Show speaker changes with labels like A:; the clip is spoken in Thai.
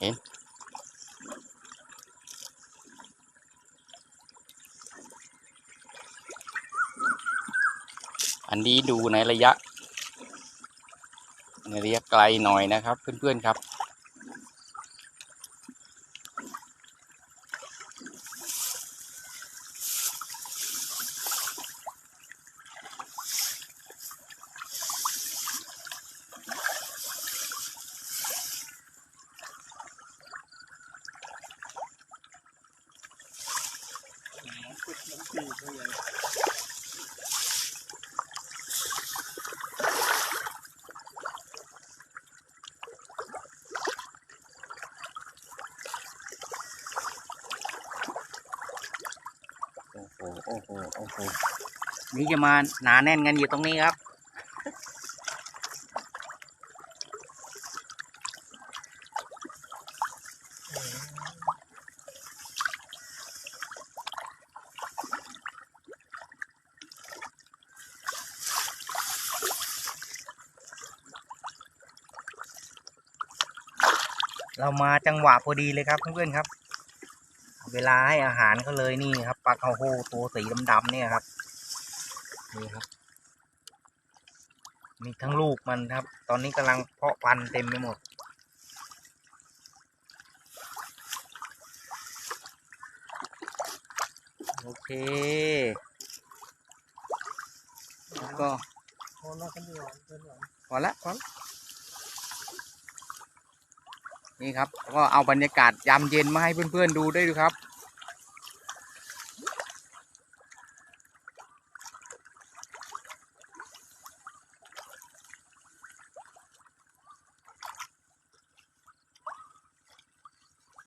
A: เห็นอันนี้ดูในระยะ ในระยะไกลหน่อยนะครับ เพื่อนๆครับ โอ้โหโอ้โหโอ้โหนี่จะมาหนาแน่นกันอยู่ตรงนี้ครับ เรามาจังหวะพอดีเลยครับเพื่อนๆครับ เวลาให้อาหารเขาเลยนี่ครับปลาเขาโฮตัวสีดำๆเนี่ยครับนี่ครับ มีทั้งลูกมันครับ ตอนนี้กำลังเพาะพันธุ์เต็มไปหมดโอเคแล้วก็
B: พอแล้วกันดีกว่าเพื่อนหลัง
A: พอละพอละ นี่ครับก็เอาบรรยากาศยามเย็นมาให้เพื่อนๆดูได้ดูครับ